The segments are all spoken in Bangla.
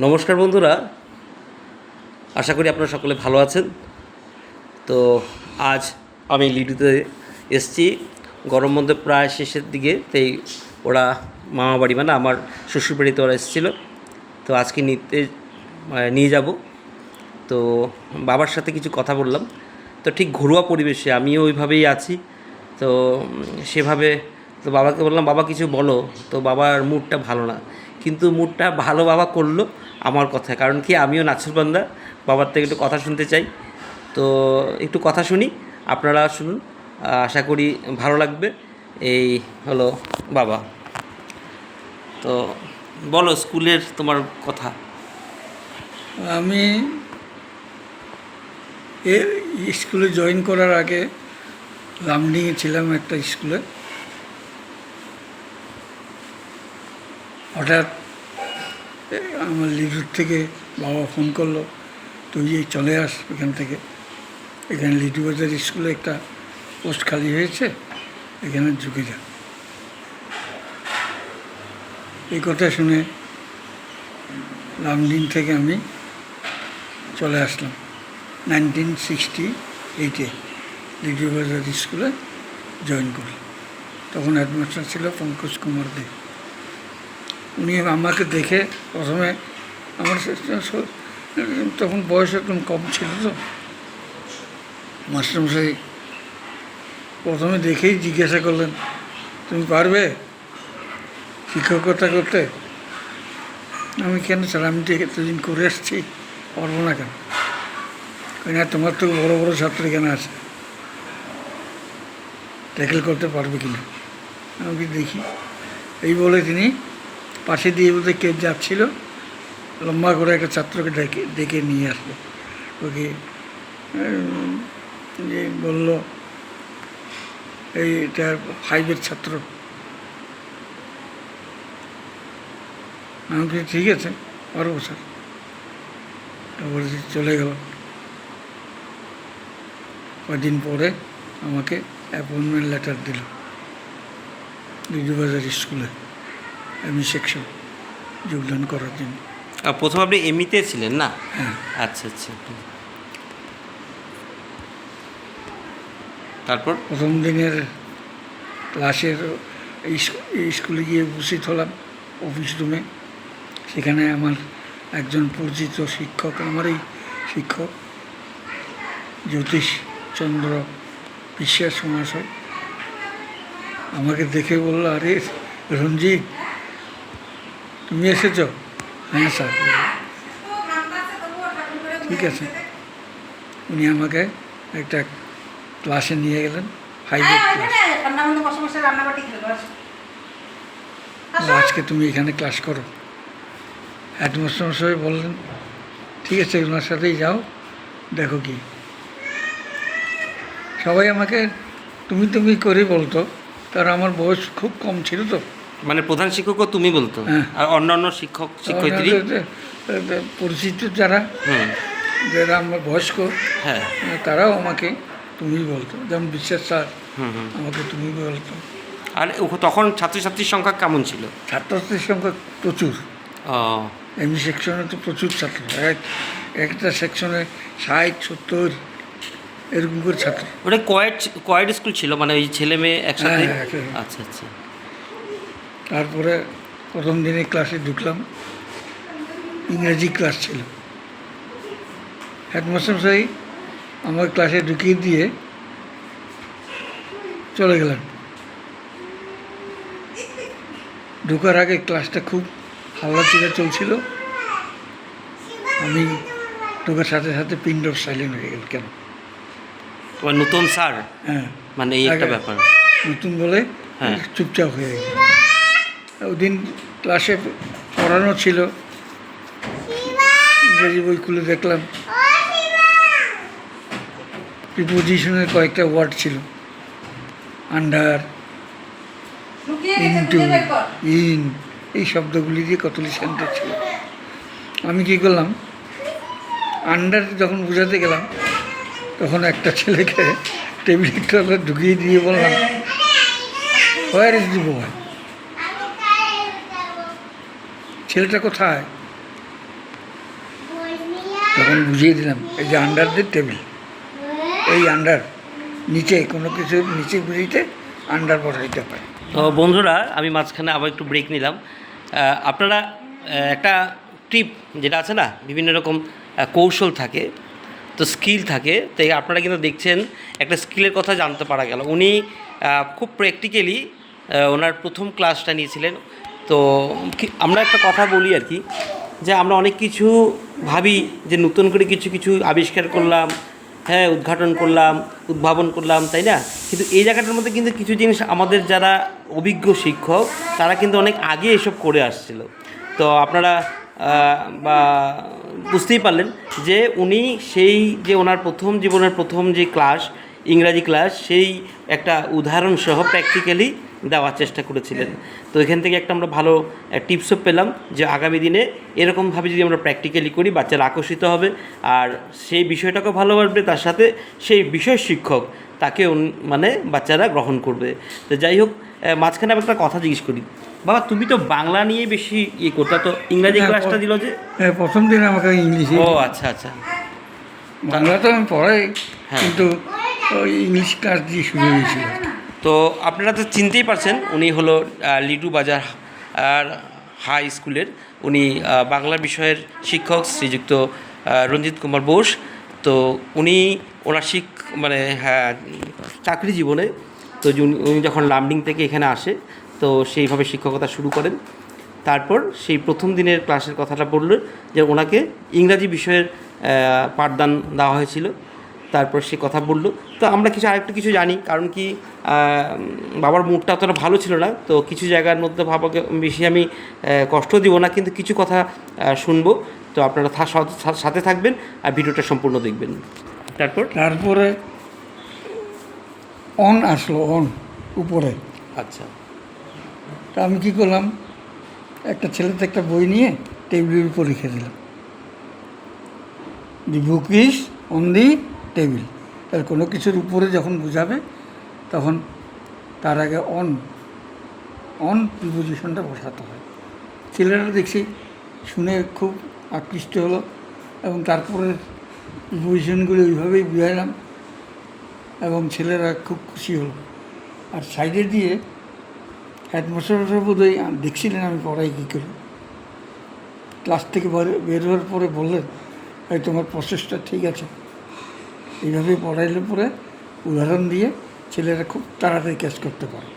নমস্কার বন্ধুরা। আশা করি আপনারা সকলে ভালো আছেন। তো আজ আমি লিডুতে এসছি। গরম মধ্যে প্রায় শেষের দিকে তাই ওরা মামা বাড়ি মানে আমার শ্বশুর বাড়িতে ওরা এসেছিল। তো আজকে নিতে নিয়ে যাব। তো বাবার সাথে কিছু কথা বললাম। তো ঠিক ঘরোয়া পরিবেশে আমিও ওইভাবেই আছি। তো সেভাবে, তো বাবাকে বললাম, বাবা কিছু বলো। তো বাবার মুডটা ভালো না। কিন্তু মুডটা ভালো বাবা করল আমার কথা কারণ কি, আমিও নাচুরবান্দা বাবার থেকে একটু কথা শুনতে চাই। তো একটু কথা শুনি, আপনারা শুনুন। আশা করি ভালো লাগবে। এই হলো বাবা। তো বলো, স্কুলের তোমার কথা। আমি এ স্কুলে জয়েন করার আগে লামডিংয়ে ছিলাম একটা স্কুলে। হঠাৎ আমার লিডুর থেকে বাবা ফোন করল, তুই এই চলে আস এখান থেকে। এখানে লিডু বাজার স্কুলে একটা পোস্ট খালি হয়েছে, এখানে ঢুকে যা। এই কথা শুনে লামডিং থেকে আমি চলে আসলাম। নাইনটিন সিক্সটি এইটে লিডু বাজার স্কুলে জয়েন করি তখন হেডমাস্টার ছিল পঙ্কজ কুমার দে। উনি আমাকে দেখে প্রথমে আমার তখন বয়স একদম কম ছিল তো। মাস্টারমশাই, প্রথমে দেখেই জিজ্ঞাসা করলেন, তুমি পারবে শিক্ষকতা করতে? আমি, কেন স্যার? আমি তো এতদিন করে এসেছি পারব না কেন? না তোমার তো বড় বড় ছাত্র এখানে আছে। ট্যাকেল করতে পারবে কি না আমি দেখি। এই বলে তিনি পাশে দিয়ে বলতে কে যাচ্ছিল, লম্বা করে একটা ছাত্রকে ডেকে ডেকে নিয়ে আসলো। ওকে যে বলল, এইটা ফাইভের ছাত্র। আমি ঠিক আছে, পারব স্যার। তারপরে চলে গেল। কদিন পরে আমাকে অ্যাপয়েন্টমেন্ট লেটার দিল বাজার স্কুলে। এমই সেকশন যোগদান করার জন্য। প্রথম আপনি এমনিতে ছিলেন না? হ্যাঁ। আচ্ছা আচ্ছা। তারপর? প্রথম দিনের ক্লাসের স্কুলে গিয়ে উপস্থিত হলাম অফিস রুমে। সেখানে আমার একজন পরিচিত শিক্ষক আমারই শিক্ষক জ্যোতিষ চন্দ্র বিশ্বাস মহাশয়। আমাকে দেখে বলল আরে রঞ্জিত তুমি এসেছ? হ্যাঁ স্যার। ঠিক আছে। উনি আমাকে একটা ক্লাসে নিয়ে গেলেন ক্লাস খেলো আসো। বলল, আজকে তুমি এখানে ক্লাস করো। হেডমাস্টার মশাই বললেন ঠিক আছে ওনার সাথেই যাও দেখো কি। সবাই আমাকে তুমি তুমি করে বলতো কারণ আমার বয়স খুব কম ছিল তো। মানে প্রধান শিক্ষকও তুমি বলতো? হ্যাঁ। আর অন্যান্য শিক্ষক শিক্ষয়িত্রী? পরিচিত যারা যারা আমার বয়স্ক হ্যাঁ। তারাও আমাকে তুমি বলতো। যেমন বিশ্বাস স্যার আমাকে তুমি বলতো। আর তখন ছাত্রছাত্রীর সংখ্যা কেমন ছিল? ছাত্রছাত্রীর সংখ্যা প্রচুর। এমনি সেকশনে তো প্রচুর ছাত্র। এক একটা সেকশনে ষাট সত্তর এরকম করে ছাত্র। ওটা কয়েড কয়েড স্কুল ছিল? মানে ওই ছেলে মেয়ে হ্যাঁ, একসাথে। আচ্ছা আচ্ছা। তারপরে প্রথম দিনে ক্লাসে ঢুকলাম। ইংরেজি ক্লাস ছিল। হেডমাস্টার সাহেব আমার ক্লাসে ঢুকিয়ে দিয়ে চলে গেলেন। ঢুকার আগে ক্লাসটা খুব হাল্লা চিরা চলছিল। আমি ঢোকার সাথে সাথে পিন্ড সাইলেন্ট হয়ে গেল কেন? নতুন স্যার? হ্যাঁ। মানে এই একটা ব্যাপার। নতুন বলে হ্যাঁ। চুপচাপ হয়ে গেল। ওই দিন ক্লাসে পড়ানো ছিল। ইংরেজি বই খুলে দেখলাম। প্রিপোজিশনের কয়েকটা ওয়ার্ড ছিল। আন্ডার ইনটু ইন এই শব্দগুলি দিয়ে কতগুলি সেন্টেন্স ছিল। আমি কি করলাম? আন্ডার যখন বোঝাতে গেলাম তখন একটা ছেলেকে টেবিলের তলে ঢুকিয়ে দিয়ে বললাম হোয়ার ইজ দি বয় ছেলেটা কোথায়? তখন বুঝিয়ে দিলাম, এই যে আন্ডার দি টেবিল এই আন্ডার নিচে কোনো কিছু নিচে বুঝিতে আন্ডার বসাইতে হয় তো বন্ধুরা, আমি মাঝখানে আবার একটু ব্রেক নিলাম। আপনারা একটা টিপ যেটা আছে না, বিভিন্ন রকম কৌশল থাকে, তো স্কিল থাকে তো এই আপনারা কিন্তু দেখছেন, একটা স্কিলের কথা জানতে পারা গেল। উনি খুব প্র্যাকটিক্যালি ওনার প্রথম ক্লাসটা নিয়েছিলেন। তো আমরা একটা কথা বলি আর কি, যে আমরা অনেক কিছু ভাবি, যে নতুন করে কিছু কিছু আবিষ্কার করলাম হ্যাঁ উদ্ঘাটন করলাম, উদ্ভাবন করলাম, তাই না? কিন্তু এই জায়গাটার মধ্যে কিন্তু কিছু জিনিস আমাদের যারা অভিজ্ঞ শিক্ষক, তারা কিন্তু অনেক আগে এসব করে আসছিল। তো আপনারা বা বুঝতেই পারলেন যে উনি সেই যে ওনার প্রথম জীবনের প্রথম যে ক্লাস ইংরাজি ক্লাস সেই একটা উদাহরণ সহ প্র্যাকটিক্যালি দেওয়ার চেষ্টা করেছিলেন। তো এখান থেকে একটা আমরা ভালো টিপসও পেলাম যে আগামী দিনে এরকমভাবে যদি আমরা প্র্যাকটিক্যালি করি বাচ্চারা আকর্ষিত হবে আর সেই বিষয়টাকেও ভালোবাসবে তার সাথে সেই বিষয় শিক্ষক তাকে মানে বাচ্চারা গ্রহণ করবে। তো যাই হোক মাঝখানে আমি একটা কথা জিজ্ঞেস করি। বাবা তুমি তো বাংলা নিয়ে বেশি ইয়ে করতে তো ইংরাজি ক্লাসটা দিল যে? হ্যাঁ, প্রথম দিন আমাকে ইংলিশে ও আচ্ছা আচ্ছা। বাংলা তো আমি পড়াই হ্যাঁ। কিন্তু শুরু হয়েছিল। তো আপনারা তো চিনতেই পারছেন, উনি হলো লিটু বাজার, আর হাই স্কুলের। উনি বাংলা বিষয়ের শিক্ষক শ্রীযুক্ত রঞ্জিত কুমার বোস। তো উনি ওনার শিক মানে হ্যাঁ চাকরি জীবনে। তো উনি যখন লামডিং থেকে এখানে আসে, তো সেইভাবে শিক্ষকতা শুরু করেন। তারপর সেই প্রথম দিনের ক্লাসের কথাটা বলল যে ওনাকে ইংরাজি বিষয়ের পাঠদান দেওয়া হয়েছিল। তারপর সে কথা বলল। তো আমরা কিছু আরেকটু কিছু জানি কারণ কি বাবার মুডটা অতটা ভালো ছিল না। তো কিছু জায়গার মধ্যে বাবাকে বেশি আমি কষ্ট দিব না কিন্তু কিছু কথা শুনব। তো আপনারা সাথে থাকবেন আর ভিডিওটা সম্পূর্ণ দেখবেন। তারপর? তারপরে অন আসলো অন উপরে। আচ্ছা। তা আমি কী করলাম একটা ছেলেতে একটা বই নিয়ে টেবিলের উপর রেখে দিলাম। The book is on the table. তার কোনো কিছুর উপরে যখন বোঝাবে, তখন তার আগে অন অন প্রিপোজিশনটা বসাতে হয়। ছেলেরা দেখছি শুনে খুব আকৃষ্ট হলো এবং তারপরে প্রিপোজিশনগুলো ওইভাবেই বুঝাইলাম এবং ছেলেরা খুব খুশি হলো। আর সাইডে দিয়ে হেডমাস্টার বোধহয় দেখছিলেন আমি পড়াই কী করি? ক্লাস থেকে বার- হওয়ার পরে বললেন তোমার প্রসেসটা ঠিক আছে। এইভাবে পড়াইলে পরে উদাহরণ দিয়ে ছেলেরা খুব তাড়াতাড়ি ক্যাচ করতে পারে।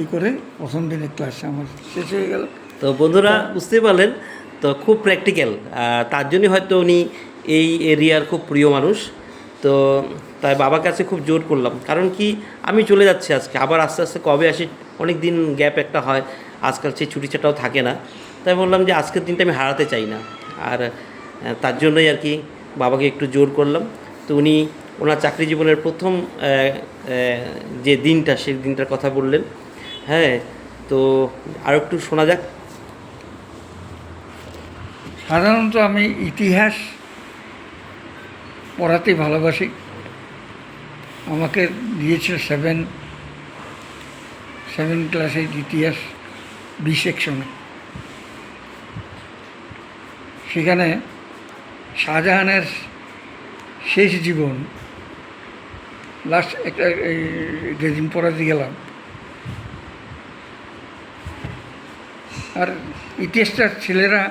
এই করে প্রথম দিনের ক্লাস আমার শেষ হয়ে গেল। তো বন্ধুরা, বুঝতেই পারলেন, তো খুব প্র্যাকটিক্যাল তার জন্যই হয়তো উনি এই এরিয়ার খুব প্রিয় মানুষ। তো তাই বাবার কাছে খুব জোর করলাম। কারণ কি, আমি চলে যাচ্ছি আজকে। আবার আস্তে আস্তে কবে আসি অনেক দিন গ্যাপ একটা হয়। আজকাল সেই ছুটি ছাটাও থাকে না। তাই বললাম যে আজকের দিনটা আমি হারাতে চাই না। আর তার জন্যই আর কি বাবাকে একটু জোর করলাম। তো উনি ওনার চাকরি জীবনের প্রথম যে দিনটা, সেই দিনটার কথা বললেন। হ্যাঁ তো আর একটু শোনা যাক। সাধারণত আমি ইতিহাস পড়াতে ভালোবাসি। আমাকে দিয়েছিল সেভেন সেভেন ক্লাসের ইতিহাস বি সেকশনে। সেখানে শাহজাহানের শেষ জীবন লাস্ট একটা যেদিন পড়াতে গেলাম। আর ইতিহাসটার ছেলেরা,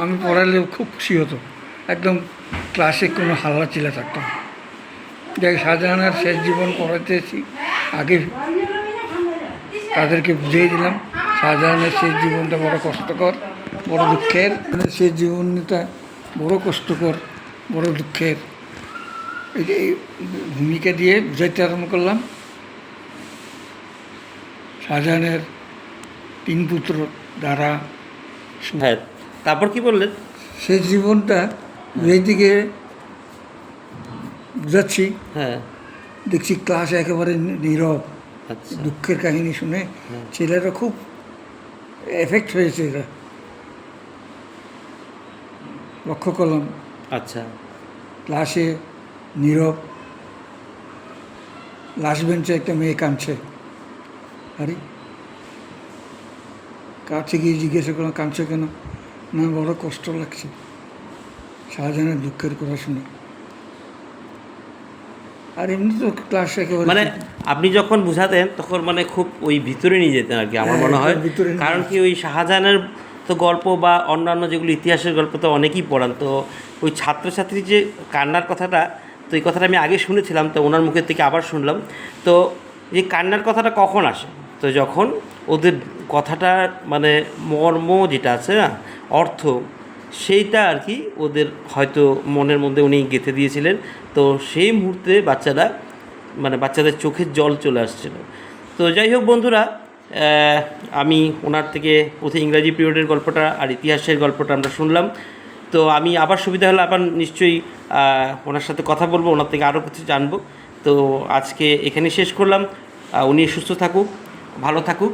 আমি পড়ালেও খুব খুশি হতো। একদম ক্লাসে কোনো হাল্লা চিল্লা থাকতো দেখ শাহজাহানের শেষ জীবন পড়াতেছি আগে তাদেরকে বুঝিয়ে দিলাম, শাহজাহানের শেষ জীবনটা বড় কষ্টকর, বড় দুঃখের। শেষ জীবনটা বড় কষ্টকর, বড় দুঃখের। এই ভূমিকা দিয়ে বুঝাইতে আরম্ভ করলাম শাহজাহানের তিন পুত্র দ্বারা হ্যাঁ তারপর কি বললেন? শেষ জীবনটা দিকে বুঝাচ্ছি। হ্যাঁ। দেখছি ক্লাস একেবারে নীরব আচ্ছা। দুঃখের কাহিনী শুনে ছেলেরা খুব এফেক্ট হয়েছে এরা। লক্ষ্য করলাম। আচ্ছা। ক্লাসে নীরব। লাস্ট বেঞ্চে একটা মেয়ে কাঁদছে। আরে কাছে গিয়ে জিজ্ঞাসা করলাম কাঁদছে কেন? না বড় কষ্ট লাগছে। শাহজাহানের দুঃখের কথা শুনি। আর এমনি তো ক্লাস একেবারে মানে আপনি যখন বুঝাতেন তখন মানে খুব ওই ভিতরে নিয়ে যেতেন আর কি আমার হ্যাঁ, মনে হয়। ভিতরে কারণ কি ওই শাহজাহানের তো গল্প বা অন্যান্য যেগুলো ইতিহাসের গল্প তো অনেকেই পড়ান। তো ওই ছাত্রছাত্রীর যে কান্নার কথাটা তো এই কথাটা আমি আগে শুনেছিলাম, তো ওনার মুখের থেকে আবার শুনলাম। তো এই কান্নার কথাটা কখন আসে? তো যখন ওদের কথাটার মানে মর্ম যেটা আছে না, অর্থ, সেইটা আর কি ওদের হয়তো মনের মধ্যে উনি গেঁথে দিয়েছিলেন। তো সেই মুহূর্তে বাচ্চারা মানে বাচ্চাদের চোখের জল চলে আসছিল। তো যাই হোক বন্ধুরা আমি ওনার থেকে প্রথমে ইংরাজি পিরিয়ডের গল্পটা আর ইতিহাসের গল্পটা আমরা শুনলাম। তো আমি আবার সুবিধা হলে আবার নিশ্চয়ই ওনার সাথে কথা বলব, ওনার থেকে আরও কিছু জানব। তো আজকে এখানে শেষ করলাম। উনি সুস্থ থাকুক, ভালো থাকুক,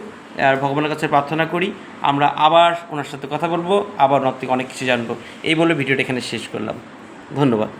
আর ভগবানের কাছে প্রার্থনা করি, আমরা আবার ওনার সাথে কথা বলব, আবার ওনার থেকে অনেক কিছু জানব। এই বলে ভিডিওটা এখানে শেষ করলাম। ধন্যবাদ।